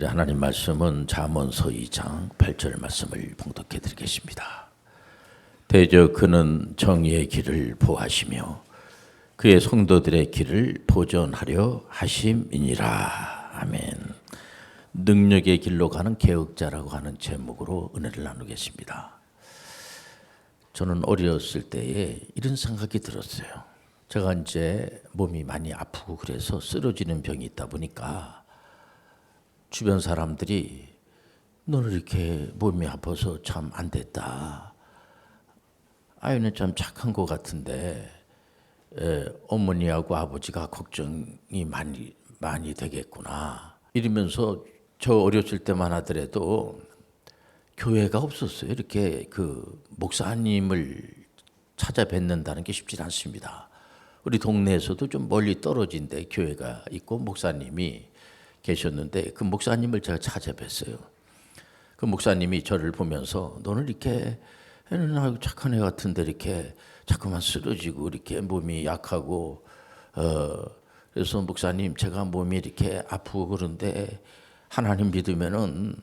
우리 하나님 말씀은 잠언서 2장 8절 말씀을 봉독해 드리겠습니다. 대저 그는 정의의 길을 보하시며 그의 성도들의 길을 보존하려 하심이니라. 아멘. 능력의 길로 가는 개혁자라고 하는 제목으로 은혜를 나누겠습니다. 저는 어렸을 때에 이런 생각이 들었어요. 제가 이제 몸이 많이 아프고 그래서 쓰러지는 병이 있다 보니까 주변 사람들이 너는 이렇게 몸이 아파서 참 안 됐다. 아이는 참 착한 것 같은데 에, 어머니하고 아버지가 걱정이 많이 많이 되겠구나. 이러면서 저 어렸을 때만 하더라도 교회가 없었어요. 이렇게 그 목사님을 찾아뵙는다는 게 쉽지 않습니다. 우리 동네에서도 좀 멀리 떨어진 데 교회가 있고 목사님이 계셨는데 그 목사님을 제가 찾아뵀어요. 그 목사님이 저를 보면서 너는 이렇게 애는 아주 착한 애 같은데 이렇게 자꾸만 쓰러지고 이렇게 몸이 약하고 어 그래서 목사님 제가 몸이 이렇게 아프고 그런데 하나님 믿으면은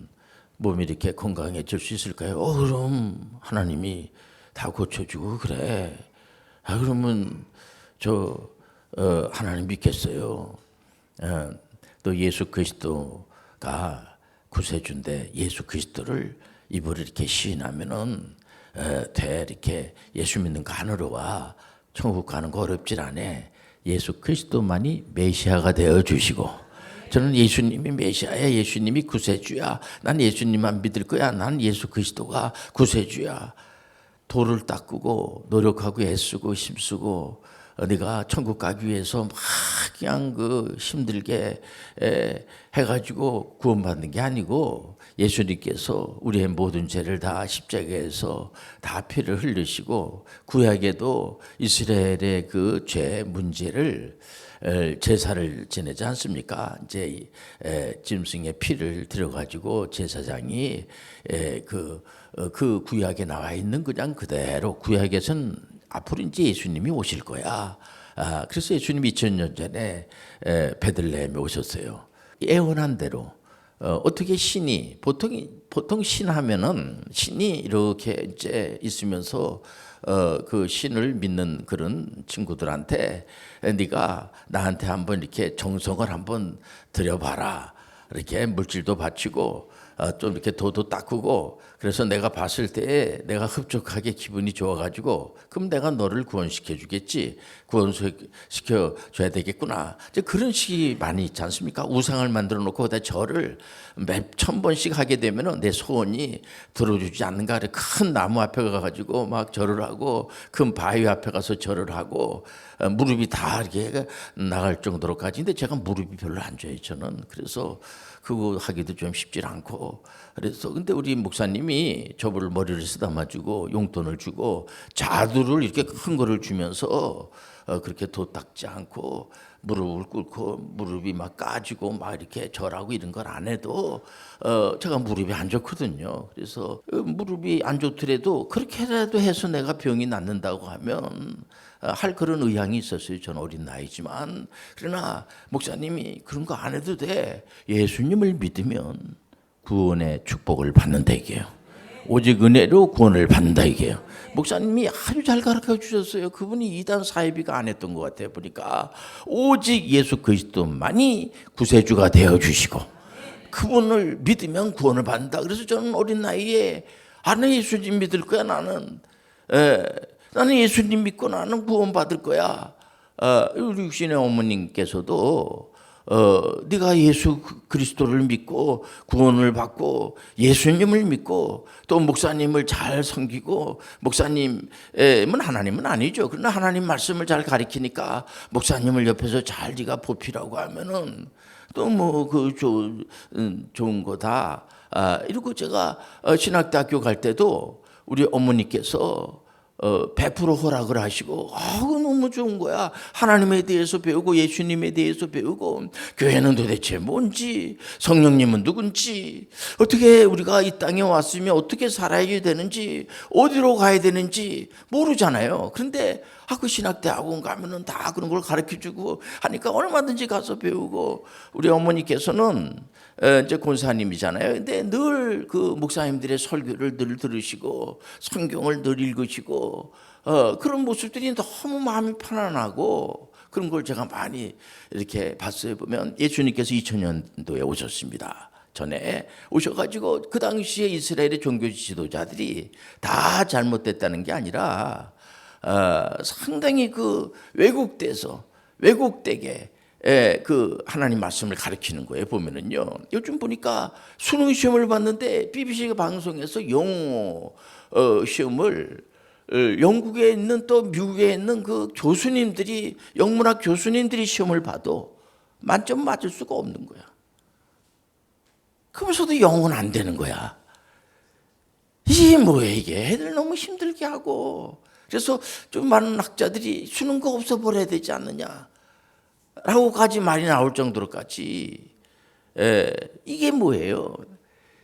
몸이 이렇게 건강해질 수 있을까요? 어 그럼 하나님이 다 고쳐주고 그래. 아 그러면 저 어, 하나님 믿겠어요. 어, 또 예수 그리스도가 구세주인데 예수 그리스도를 입으로 이렇게 시인하면은 에, 돼. 이렇게 예수 믿는 거 안으로 와. 천국 가는 거 어렵질 않아. 예수 그리스도만이 메시아가 되어 주시고 저는 예수님이 메시아야 예수님이 구세주야. 난 예수님만 믿을 거야. 난 예수 그리스도가 구세주야. 돌을 닦고 노력하고 애쓰고 힘쓰고 네가 천국 가기 위해서 막 그냥 그 힘들게 에, 해가지고 구원받는 게 아니고 예수님께서 우리의 모든 죄를 다 십자가에서 다 피를 흘리시고 구약에도 이스라엘의 그 죄 문제를 에, 제사를 지내지 않습니까? 이제 에, 짐승의 피를 들어가지고 제사장이 에, 그, 어, 그 구약에 나와 있는 그냥 그대로 구약에서는 앞으로 이제 예수님이 오실 거야. 아, 그래서 예수님이 2000년 전에 에, 베들레헴에 오셨어요. 예언한 대로 어, 어떻게 신이 보통 보통 신 하면은 신이 이렇게 이제 있으면서 어, 그 신을 믿는 그런 친구들한테 네가 나한테 한번 이렇게 정성을 한번 들여봐라. 이렇게 물질도 바치고 어, 좀 이렇게 도도 닦고 그래서 내가 봤을 때 내가 흡족하게 기분이 좋아가지고 그럼 내가 너를 구원시켜 주겠지. 구원시켜 줘야 되겠구나. 이제 그런 식이 많이 있지 않습니까? 우상을 만들어 놓고 거기다 절을 몇천 번씩 하게 되면은 내 소원이 들어주지 않는가 큰 나무 앞에 가가지고 막 절을 하고 큰 바위 앞에 가서 절을 하고 어, 무릎이 다 이렇게 나갈 정도로까지. 근데 제가 무릎이 별로 안 좋아요 저는. 그래서 그거 하기도 좀 쉽지 않고. 그래서 근데 우리 목사님이 저를 머리를 쓰다마주고 용돈을 주고 자두를 이렇게 큰 거를 주면서 어, 그렇게 도 닦지 않고 무릎을 꿇고 무릎이 막 까지고 막 이렇게 절하고 이런 걸 안 해도 어 제가 무릎이 안 좋거든요. 그래서 어, 무릎이 안 좋더라도 그렇게라도 해서 내가 병이 낫는다고 하면 어, 할 그런 의향이 있었어요. 저는 어린 나이지만 그러나 목사님이 그런 거 안 해도 돼. 예수님을 믿으면 구원의 축복을 받는다 이게요. 오직 은혜로 구원을 받는다 이게요. 목사님이 아주 잘 가르쳐 주셨어요. 그분이 이단 사이비가 안 했던 것 같아요. 보니까 오직 예수 그리스도만이 구세주가 되어 주시고 그분을 믿으면 구원을 받는다. 그래서 저는 어린 나이에 아는 예수님 믿을 거야 나는. 에, 나는 예수님 믿고 나는 구원 받을 거야. 어, 우리 육신의 어머님께서도 어, 네가 예수 그리스도를 믿고 구원을 받고 예수님을 믿고 또 목사님을 잘 섬기고 목사님은 하나님은 아니죠. 그러나 하나님 말씀을 잘 가리키니까 목사님을 옆에서 잘 네가 보필하고 하면은 또 뭐 그 좋은 거다. 아, 이러고 제가 어, 신학대학교 갈 때도 우리 어머니께서 어, 100% 허락을 하시고, 아, 그 너무 좋은 거야. 하나님에 대해서 배우고, 예수님에 대해서 배우고, 교회는 도대체 뭔지, 성령님은 누군지, 어떻게 우리가 이 땅에 왔으면 어떻게 살아야 되는지, 어디로 가야 되는지 모르잖아요. 그런데 아, 그 신학대 학원 가면은 다 그런 걸 가르쳐 주고 하니까 얼마든지 가서 배우고 우리 어머니께서는 에, 이제 권사님이잖아요. 근데 늘 그 목사님들의 설교를 늘 들으시고 성경을 늘 읽으시고 어, 그런 모습들이 너무 마음이 편안하고 그런 걸 제가 많이 이렇게 봤어요. 보면 예수님께서 2000년도에 오셨습니다. 전에 오셔가지고 그 당시에 이스라엘의 종교 지도자들이 다 잘못됐다는 게 아니라 어, 상당히 그 왜곡돼서 왜곡되게 예, 그 하나님 말씀을 가르치는 거예요. 보면은요. 요즘 보니까 수능 시험을 봤는데 BBC 방송에서 영어 어, 시험을 어, 영국에 있는 또 미국에 있는 그 교수님들이 영문학 교수님들이 시험을 봐도 만점 맞을 수가 없는 거야. 그러면서도 영어는 안 되는 거야. 이게 뭐야 이게 애들 너무 힘들게 하고 그래서 좀 많은 학자들이 수능 거 없어 버려야 되지 않느냐 라고까지 말이 나올 정도로까지 에, 이게 뭐예요?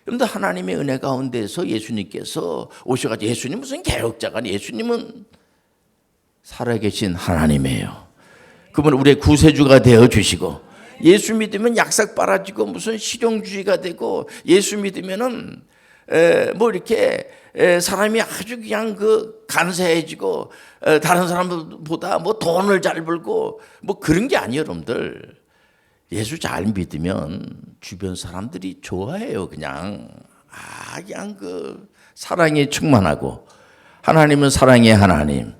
그런데 하나님의 은혜 가운데서 예수님께서 오셔가지고 예수님 무슨 개혁자가 예수님은 살아계신 하나님이에요. 그분 우리의 구세주가 되어 주시고 예수 믿으면 약삭 빨아지고 무슨 실용주의가 되고 예수 믿으면은 에, 뭐 이렇게 에, 사람이 아주 그냥 그 간사해지고 에, 다른 사람보다 뭐 돈을 잘 벌고 뭐 그런 게 아니에요, 여러분들. 예수 잘 믿으면 주변 사람들이 좋아해요, 그냥. 아, 그냥 그 사랑에 충만하고 하나님은 사랑의 하나님,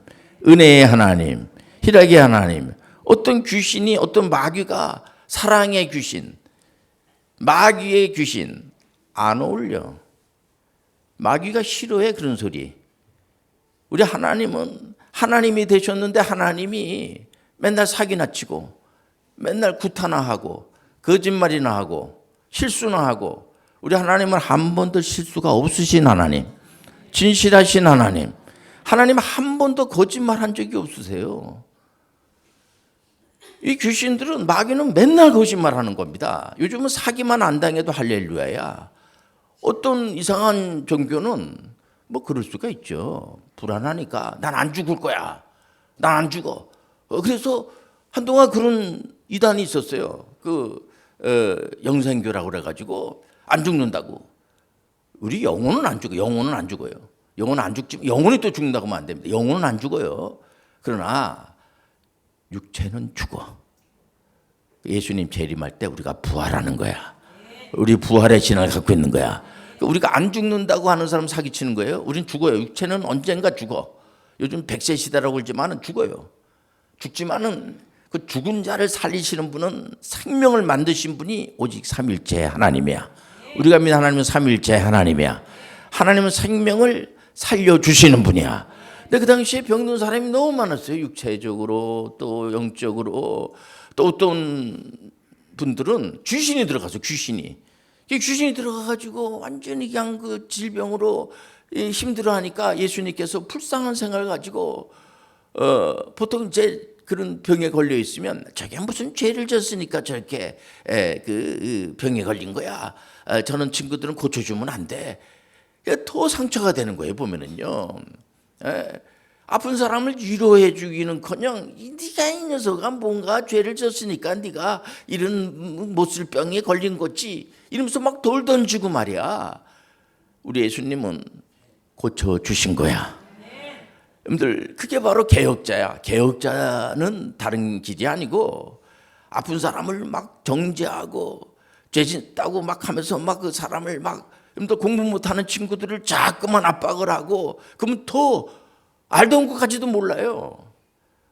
은혜의 하나님, 희락의 하나님. 어떤 귀신이 어떤 마귀가 사랑의 귀신, 마귀의 귀신 안 어울려. 마귀가 싫어해 그런 소리. 우리 하나님은 하나님이 되셨는데 하나님이 맨날 사기나 치고 맨날 구타나 하고 거짓말이나 하고 실수나 하고 우리 하나님은 한 번도 실수가 없으신 하나님. 진실하신 하나님. 하나님 한 번도 거짓말 한 적이 없으세요. 이 귀신들은 마귀는 맨날 거짓말 하는 겁니다. 요즘은 사기만 안 당해도 할렐루야야. 어떤 이상한 종교는 뭐 그럴 수가 있죠. 불안하니까 난 안 죽을 거야. 난 안 죽어. 어, 그래서 한동안 그런 이단이 있었어요. 그 어, 영생교라고 그래가지고 안 죽는다고. 우리 영혼은 안 죽어. 영혼은 안 죽어요. 영혼은 안 죽지. 영혼이 또 죽는다고 하면 안 됩니다. 영혼은 안 죽어요. 그러나 육체는 죽어. 예수님 재림할 때 우리가 부활하는 거야. 우리 부활의 신을 갖고 있는 거야. 우리가 안 죽는다고 하는 사람 사기치는 거예요. 우린 죽어요. 육체는 언젠가 죽어. 요즘 백세 시대라고 그러지만은 죽어요. 죽지만은 그 죽은 자를 살리시는 분은 생명을 만드신 분이 오직 삼일째 하나님이야. 우리가 믿는 하나님은 삼일째 하나님이야. 하나님은 생명을 살려 주시는 분이야. 근데 그 당시에 병든 사람이 너무 많았어요. 육체적으로 또 영적으로 또 어떤 분들은 귀신이 들어가서 귀신이 이 귀신이 들어가가지고 완전히 그냥 그 질병으로 힘들어하니까 예수님께서 불쌍한 생각을 가지고 어, 보통 이제 그런 병에 걸려 있으면 저게 무슨 죄를 졌으니까 저렇게 에, 그 병에 걸린 거야. 어, 저는 친구들은 고쳐주면 안 돼. 더 상처가 되는 거예요 보면은요. 에, 아픈 사람을 위로해 주기는커녕 네가 이 녀석아 뭔가 죄를 졌으니까 네가 이런 못쓸 병에 걸린 거지 이러면서 막 돌 던지고 말이야. 우리 예수님은 고쳐 주신 거야. 여러분들 그게 바로 개혁자야. 개혁자는 다른 길이 아니고 아픈 사람을 막 정죄하고 죄진 따고 막 하면서 막 그 사람을 막 여러분들 공부 못하는 친구들을 자꾸만 압박을 하고 그러면 더 알던 것까지도 몰라요.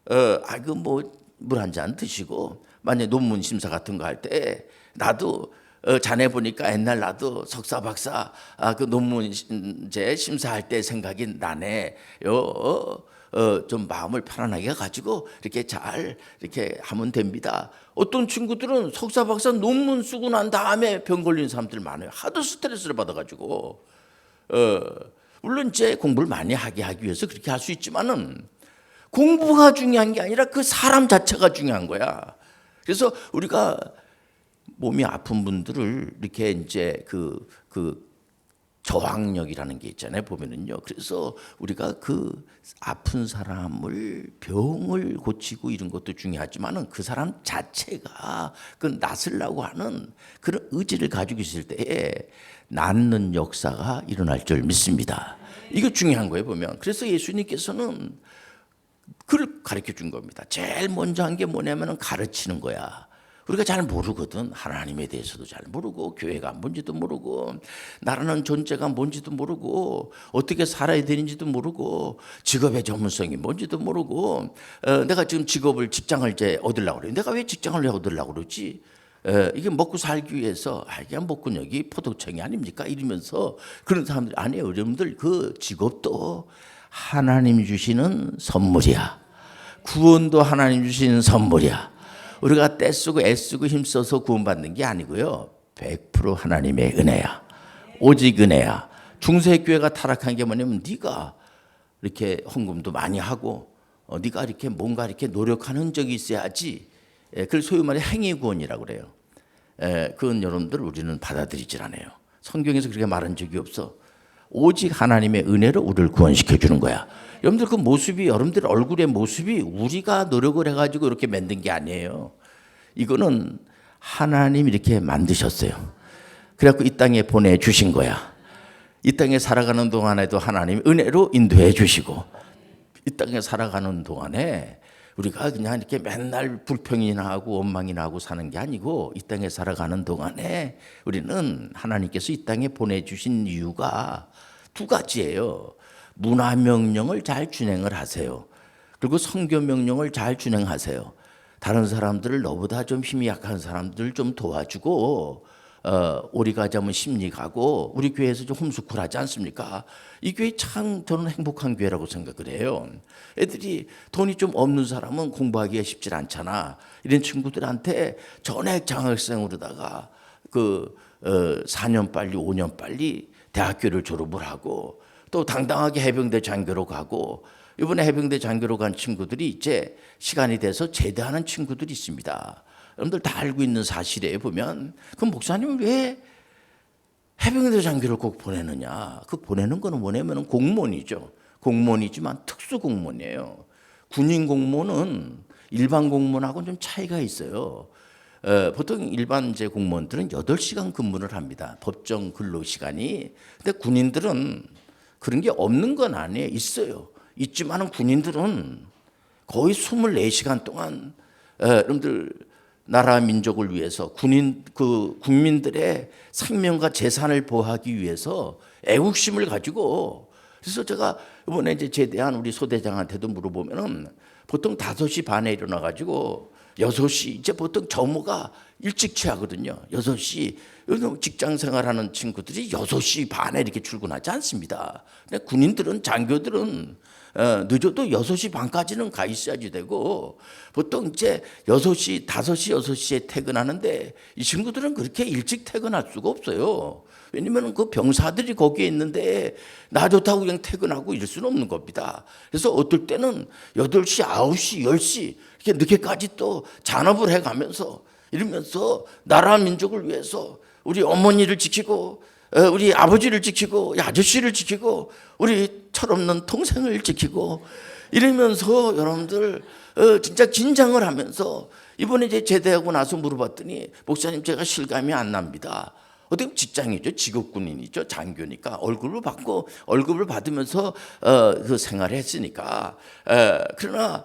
어, 아, 그 뭐 물 한 잔 드시고 만약 논문 심사 같은 거 할 때 나도 어, 자네 보니까 옛날 나도 석사 박사 아, 그 논문제 심사할 때 생각이 나네. 요, 어, 어, 좀 마음을 편안하게 가지고 이렇게 잘 이렇게 하면 됩니다. 어떤 친구들은 석사 박사 논문 쓰고 난 다음에 병 걸린 사람들 많아요. 하도 스트레스를 받아가지고. 어, 물론 이제 공부를 많이 하게 하기 위해서 그렇게 할 수 있지만은 공부가 중요한 게 아니라 그 사람 자체가 중요한 거야. 그래서 우리가 몸이 아픈 분들을 이렇게 이제 그, 그 저항력이라는 게 있잖아요. 보면은요. 그래서 우리가 그 아픈 사람을 병을 고치고 이런 것도 중요하지만은 그 사람 자체가 그 낫으려고 하는 그런 의지를 가지고 있을 때에 낫는 역사가 일어날 줄 믿습니다. 이거 중요한 거예요, 보면. 그래서 예수님께서는 그걸 가르쳐 준 겁니다. 제일 먼저 한 게 뭐냐면은 가르치는 거야. 우리가 잘 모르거든. 하나님에 대해서도 잘 모르고, 교회가 뭔지도 모르고, 나라는 존재가 뭔지도 모르고, 어떻게 살아야 되는지도 모르고, 직업의 전문성이 뭔지도 모르고, 어, 내가 지금 직업을, 직장을 이제 얻으려고 그래. 내가 왜 직장을 왜 얻으려고 그러지? 에, 이게 먹고 살기 위해서, 아, 이게 목구녕이 포도청이 아닙니까? 이러면서 그런 사람들이 아니에요. 여러분들 그 직업도 하나님 주시는 선물이야. 구원도 하나님 주시는 선물이야. 우리가 떼쓰고 애쓰고 힘써서 구원받는 게 아니고요. 100% 하나님의 은혜야. 오직 은혜야. 중세교회가 타락한 게 뭐냐면 네가 이렇게 헌금도 많이 하고 어, 네가 이렇게 뭔가 이렇게 노력하는 적이 있어야지. 예, 그걸 소위 말해 행위 구원이라고 그래요. 예, 그건 여러분들 우리는 받아들이질 않아요. 성경에서 그렇게 말한 적이 없어. 오직 하나님의 은혜로 우리를 구원시켜 주는 거야. 여러분들 그 모습이 여러분들 얼굴의 모습이 우리가 노력을 해가지고 이렇게 만든 게 아니에요. 이거는 하나님 이렇게 만드셨어요. 그래갖고 이 땅에 보내 주신 거야. 이 땅에 살아가는 동안에도 하나님 은혜로 인도해 주시고 이 땅에 살아가는 동안에 우리가 그냥 이렇게 맨날 불평이나 하고 원망이나 하고 사는 게 아니고 이 땅에 살아가는 동안에 우리는 하나님께서 이 땅에 보내주신 이유가 두 가지예요. 문화 명령을 잘 준행을 하세요. 그리고 성교 명령을 잘 준행하세요. 다른 사람들을 너보다 좀 힘이 약한 사람들 좀 도와주고 어, 우리 가 자면 심리 가고 우리 교회에서 좀 홈스쿨하지 않습니까? 이 교회 참 저는 행복한 교회라고 생각을 해요. 애들이 돈이 좀 없는 사람은 공부하기가 쉽지 않잖아. 이런 친구들한테 전액 장학생으로다가 그 어, 4년 빨리 5년 빨리 대학교를 졸업을 하고 또 당당하게 해병대 장교로 가고 이번에 해병대 장교로 간 친구들이 이제 시간이 돼서 제대하는 친구들이 있습니다. 여러분들 다 알고 있는 사실에 보면 그럼 목사님 왜 해병대 장교를 꼭 보내느냐? 그 보내는 거는 뭐냐면 공무원이죠. 공무원이지만 특수 공무원이에요. 군인 공무원은 일반 공무원하고는 좀 차이가 있어요. 어, 보통 일반 이제 공무원들은 8시간 근무를 합니다. 법정 근로 시간이. 근데 군인들은 그런 게 없는 건 아니에요. 있어요. 있지만은 군인들은 거의 24시간 동안 어, 여러분들 나라 민족을 위해서 군인 그 국민들의 생명과 재산을 보호하기 위해서 애국심을 가지고 그래서 제가 이번에 이제 제대한 우리 소대장한테도 물어보면은 보통 5시 반에 일어나 가지고 6시 이제 보통 점호가 일찍 취하거든요. 6시 요즘 직장 생활하는 친구들이 6시 반에 이렇게 출근하지 않습니다. 근데 군인들은 장교들은 어, 늦어도 6시 반까지는 가 있어야지 되고 보통 이제 6시, 5시, 6시에 퇴근하는데 이 친구들은 그렇게 일찍 퇴근할 수가 없어요. 왜냐면 그 병사들이 거기에 있는데 나 좋다고 그냥 퇴근하고 이럴 수는 없는 겁니다. 그래서 어떨 때는 8시, 9시, 10시 이렇게 늦게까지 또 잔업을 해 가면서 이러면서 나라 민족을 위해서 우리 어머니를 지키고 어, 우리 아버지를 지키고 아저씨를 지키고 우리 철없는 동생을 지키고 이러면서 여러분들 어, 진짜 긴장을 하면서 이번에 이제 제대하고 나서 물어봤더니 목사님 제가 실감이 안 납니다. 어떻게 직장이죠, 직업군인이죠, 장교니까 월급을 받고 월급을 받으면서 어, 그 생활을 했으니까. 에, 그러나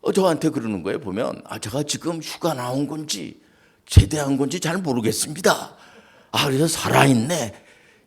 어, 저한테 그러는 거예요. 보면 아 제가 지금 휴가 나온 건지 제대한 건지 잘 모르겠습니다. 아 그래서 살아있네.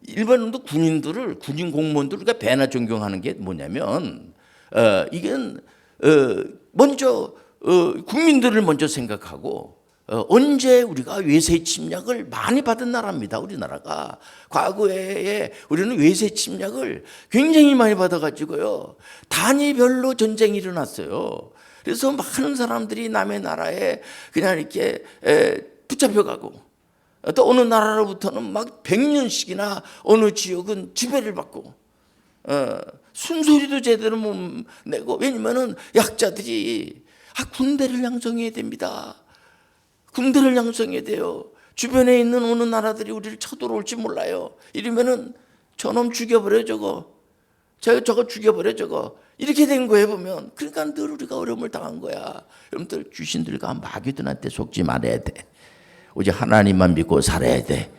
일반인도 군인들을 군인 공무원들 우리가 배나 존경하는 게 뭐냐면 어, 이건 어, 먼저 어, 국민들을 먼저 생각하고 어, 언제 우리가 외세 침략을 많이 받은 나라입니다. 우리나라가 과거에 우리는 외세 침략을 굉장히 많이 받아가지고요 단위별로 전쟁이 일어났어요. 그래서 많은 사람들이 남의 나라에 그냥 이렇게 에, 붙잡혀가고 또 어느 나라로부터는 막 100년씩이나 어느 지역은 지배를 받고 어, 순소리도 제대로 못 내고 왜냐면은 약자들이 아, 군대를 양성해야 됩니다. 군대를 양성해야 돼요. 주변에 있는 어느 나라들이 우리를 쳐들어올지 몰라요. 이러면은 저놈 죽여버려 저거. 저 저거 죽여버려 저거. 이렇게 된 거에 보면 그러니까 늘 우리가 어려움을 당한 거야. 여러분들 귀신들과 마귀들한테 속지 말아야 돼. 오직 하나님만 믿고 살아야 돼.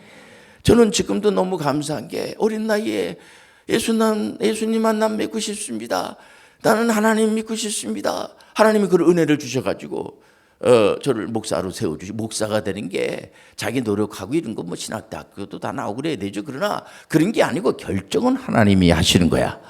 저는 지금도 너무 감사한 게 어린 나이에 예수님 예수님만 난 믿고 싶습니다. 나는 하나님 믿고 싶습니다. 하나님이 그 은혜를 주셔가지고 어, 저를 목사로 세워주시 목사가 되는 게 자기 노력하고 이런 거 뭐 신학대학교도 다 나오고 그래야 되죠. 그러나 그런 게 아니고 결정은 하나님이 하시는 거야.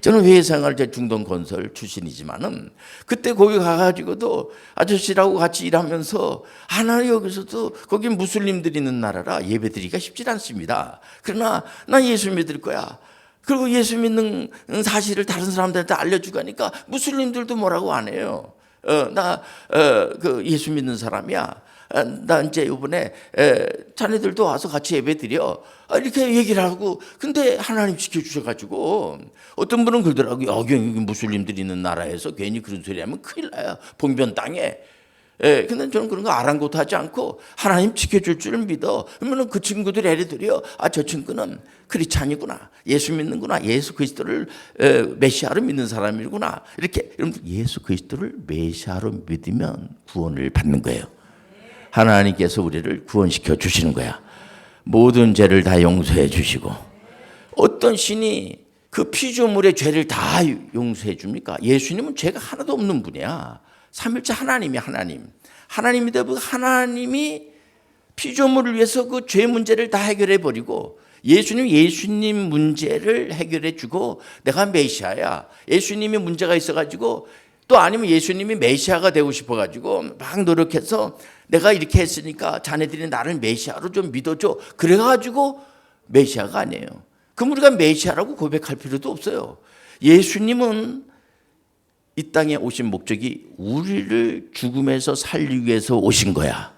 저는 회사생활 제 중동 건설 출신이지만은 그때 거기 가가지고도 아저씨라고 같이 일하면서 하나 여기서도 거기 무슬림들이 있는 나라라 예배드리기가 쉽지 않습니다. 그러나 나 예수 믿을 거야. 그리고 예수 믿는 사실을 다른 사람들한테 알려주고 하니까 무슬림들도 뭐라고 안 해요. 어, 나, 어, 그 예수 믿는 사람이야. 어, 나 이제 이번에 에, 자네들도 와서 같이 예배 드려. 아, 이렇게 얘기를 하고, 근데 하나님 지켜주셔가지고, 어떤 분은 그러더라고요. 여기 무슬림들이 있는 나라에서 괜히 그런 소리 하면 큰일 나요. 봉변 땅에. 예, 근데 저는 그런 거 아랑곳하지 않고 하나님 지켜줄 줄 믿어. 그러면 그 친구들이 애들이요. 아, 저 친구는 크리스찬이구나. 예수 믿는구나. 예수 그리스도를 에, 메시아로 믿는 사람이구나. 이렇게 여러분 예수 그리스도를 메시아로 믿으면 구원을 받는 거예요. 하나님께서 우리를 구원시켜 주시는 거야. 모든 죄를 다 용서해 주시고 어떤 신이 그 피조물의 죄를 다 용서해 줍니까? 예수님은 죄가 하나도 없는 분이야. 삼일째 하나님이 하나님. 하나님이 되고 하나님이 피조물을 위해서 그 죄 문제를 다 해결해 버리고 예수님 예수님 문제를 해결해 주고 내가 메시아야. 예수님이 문제가 있어 가지고 또 아니면 예수님이 메시아가 되고 싶어 가지고 막 노력해서 내가 이렇게 했으니까 자네들이 나를 메시아로 좀 믿어 줘. 그래 가지고 메시아가 아니에요. 그럼 우리가 메시아라고 고백할 필요도 없어요. 예수님은 이 땅에 오신 목적이 우리를 죽음에서 살리기 위해서 오신 거야.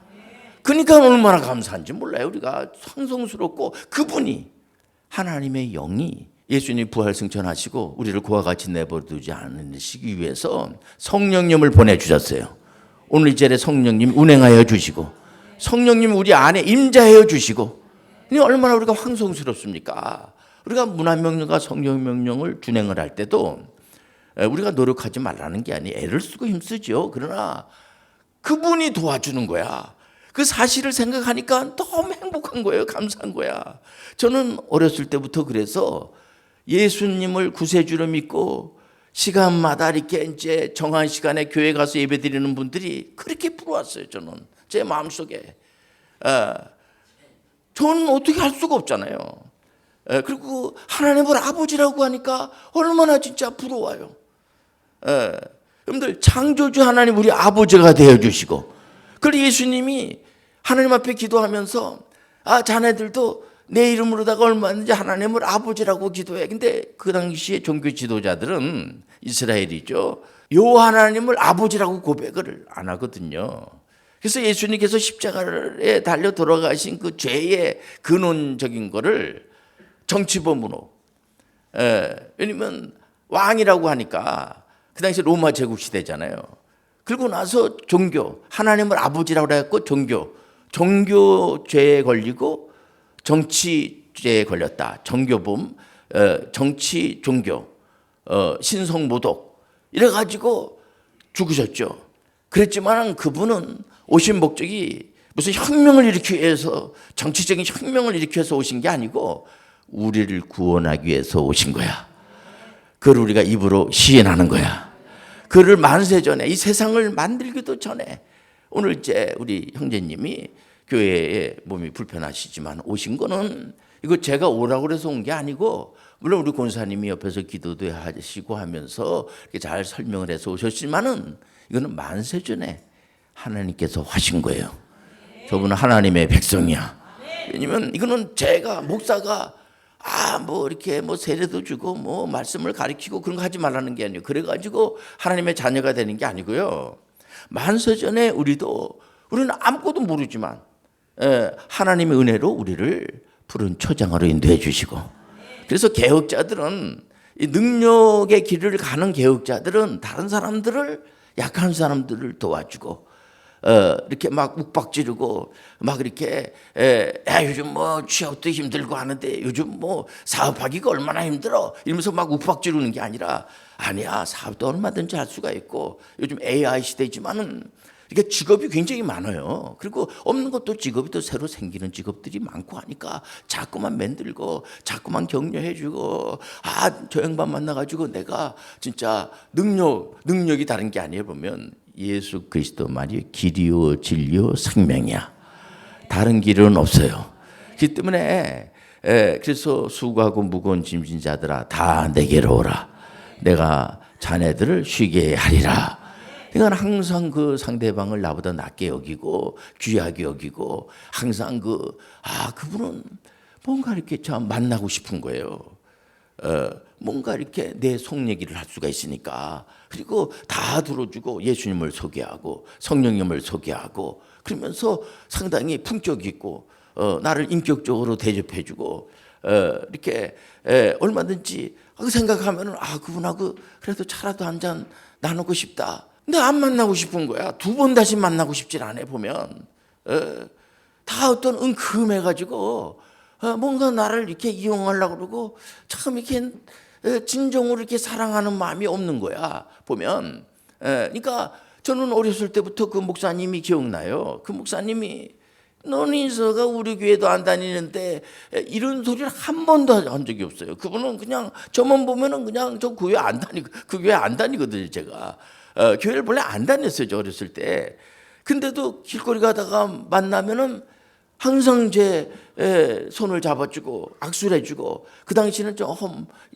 그러니까 얼마나 감사한지 몰라요. 우리가 성성스럽고 그분이 하나님의 영이 예수님 부활 승천하시고 우리를 그와 같이 내버려두지 않으시기 위해서 성령님을 보내주셨어요. 오늘 이 자리에 성령님 운행하여 주시고 성령님 우리 안에 임자하여 주시고 이 얼마나 우리가 황송스럽습니까? 우리가 문화명령과 성령명령을 준행을 할 때도 에, 우리가 노력하지 말라는 게 아니에요. 애를 쓰고 힘쓰죠. 그러나 그분이 도와주는 거야. 그 사실을 생각하니까 너무 행복한 거예요. 감사한 거야. 저는 어렸을 때부터 그래서 예수님을 구세주로 믿고 시간마다 이렇게 이제 정한 시간에 교회 가서 예배 드리는 분들이 그렇게 부러웠어요. 저는 제 마음속에. 에, 저는 어떻게 할 수가 없잖아요. 에, 그리고 하나님을 아버지라고 하니까 얼마나 진짜 부러워요. 에, 여러분들 창조주 하나님 우리 아버지가 되어 주시고 그리고 예수님이 하나님 앞에 기도하면서 아 자네들도 내 이름으로다가 얼마든지 하나님을 아버지라고 기도해. 근데 그 당시에 종교 지도자들은 이스라엘이죠. 요 하나님을 아버지라고 고백을 안 하거든요. 그래서 예수님께서 십자가에 달려 돌아가신 그 죄의 근원적인 거를 정치범으로 예, 왜냐면 왕이라고 하니까 그 당시 로마 제국 시대잖아요. 그리고 나서 종교 하나님을 아버지라고 해갖고 종교 종교죄에 걸리고 정치죄에 걸렸다. 정교범, 어, 정치 종교, 어, 신성모독 이래가지고 죽으셨죠. 그랬지만 그분은 오신 목적이 무슨 혁명을 일으키기 위해서 정치적인 혁명을 위해서 오신 게 아니고 우리를 구원하기 위해서 오신 거야. 그걸 우리가 입으로 시인하는 거야. 그를 만세 전에 이 세상을 만들기도 전에 오늘 이제 우리 형제님이 교회에 몸이 불편하시지만 오신 거는 이거 제가 오라고 그래서 온 게 아니고 물론 우리 권사님이 옆에서 기도도 하시고 하면서 잘 설명을 해서 오셨지만은 이거는 만세 전에 하나님께서 하신 거예요. 저분은 하나님의 백성이야. 왜냐면 이거는 제가 목사가 아 뭐 이렇게 뭐 세례도 주고 뭐 말씀을 가리키고 그런 거 하지 말라는 게 아니에요. 그래가지고 하나님의 자녀가 되는 게 아니고요. 만세전에 우리도 우리는 아무것도 모르지만 예, 하나님의 은혜로 우리를 푸른 초장으로 인도해 주시고 그래서 개혁자들은 이 능력의 길을 가는 개혁자들은 다른 사람들을 약한 사람들을 도와주고 어, 이렇게 막 욱박 지르고 막 이렇게 에, 야, 요즘 뭐 취업도 힘들고 하는데 요즘 뭐 사업하기가 얼마나 힘들어? 이러면서 막 욱박 지르는 게 아니라 아니야 사업도 얼마든지 할 수가 있고 요즘 AI 시대지만은 이게 직업이 굉장히 많아요. 그리고 없는 것도 직업이 또 새로 생기는 직업들이 많고 하니까 자꾸만 만들고 자꾸만 격려해주고 아 저 양반 만나가지고 내가 진짜 능력 능력이 다른 게 아니에요 보면 예수 그리스도 말이 길이요 진리요 생명이야. 다른 길은 없어요. 그렇기 때문에 에, 그래서 수고하고 무거운 짐진 자들아 다 내게로 오라. 내가 자네들을 쉬게 하리라. 그러니까 항상 그 상대방을 나보다 낮게 여기고 귀하게 여기고 항상 그 아 그분은 뭔가 이렇게 참 만나고 싶은 거예요. 어, 뭔가 이렇게 내 속 얘기를 할 수가 있으니까 그리고 다 들어주고 예수님을 소개하고 성령님을 소개하고 그러면서 상당히 품격 있고 어, 나를 인격적으로 대접해주고 어, 이렇게 에, 얼마든지 그 생각하면은 아 그분하고 그래도 차라도 한 잔 나누고 싶다. 근데 안 만나고 싶은 거야. 두 번 다시 만나고 싶질 않아 보면. 어, 다 어떤 은큼해가지고 어, 뭔가 나를 이렇게 이용하려고 그러고 참 이렇게 어, 진정으로 이렇게 사랑하는 마음이 없는 거야 보면. 에, 그러니까 저는 어렸을 때부터 그 목사님이 기억나요. 그 목사님이 너니서가 우리 교회도 안 다니는데 에, 이런 소리를 한 번도 한 적이 없어요. 그분은 그냥 저만 보면은 그냥 저 교회 안 다니고 그 교회 안 다니거든요 제가 어, 교회를 원래 안 다녔어요 저 어렸을 때 근데도 길거리 가다가 만나면은 항상 제 에, 손을 잡아주고 악수를 해주고 그 당시는 좀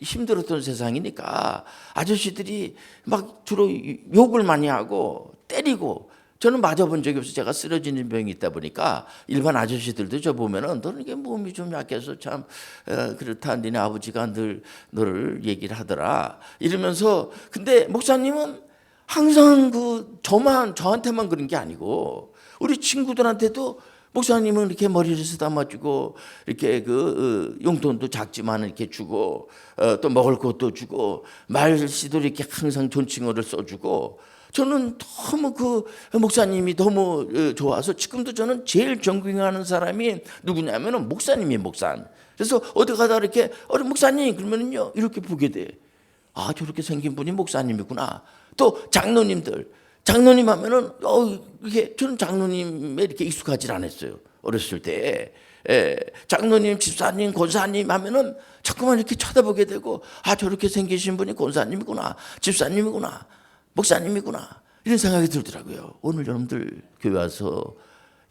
힘들었던 세상이니까 아저씨들이 막 주로 욕을 많이 하고 때리고 저는 맞아본 적이 없어요. 제가 쓰러지는 병이 있다 보니까 일반 아저씨들도 저 보면은 너는 이게 몸이 좀 약해서 참 어, 그렇다. 니네 아버지가 늘 너를 얘기를 하더라. 이러면서 근데 목사님은 항상 그 저만 저한테만 그런 게 아니고 우리 친구들한테도 목사님은 이렇게 머리를 쓰다마주고 이렇게 그 어, 용돈도 작지만 이렇게 주고 어, 또 먹을 것도 주고 말씨도 이렇게 항상 존칭어를 써주고 저는 너무 그 목사님이 너무 어, 좋아서 지금도 저는 제일 존경하는 사람이 누구냐면은 목사님이 목사님. 그래서 어디 가다 이렇게 어리 목사님 그러면은요 이렇게 보게 돼. 아 저렇게 생긴 분이 목사님이구나. 또 장로님들 장로님 하면은 어 이게 저는 장로님에 이렇게 익숙하지 않았어요 어렸을 때. 예, 장로님, 집사님, 권사님 하면은 자꾸만 이렇게 쳐다보게 되고 아 저렇게 생기신 분이 권사님이구나, 집사님이구나, 목사님이구나 이런 생각이 들더라고요. 오늘 여러분들 교회 와서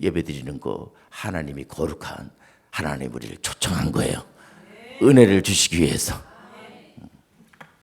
예배 드리는 거 하나님이 거룩한 하나님 우리를 초청한 거예요. 은혜를 주시기 위해서.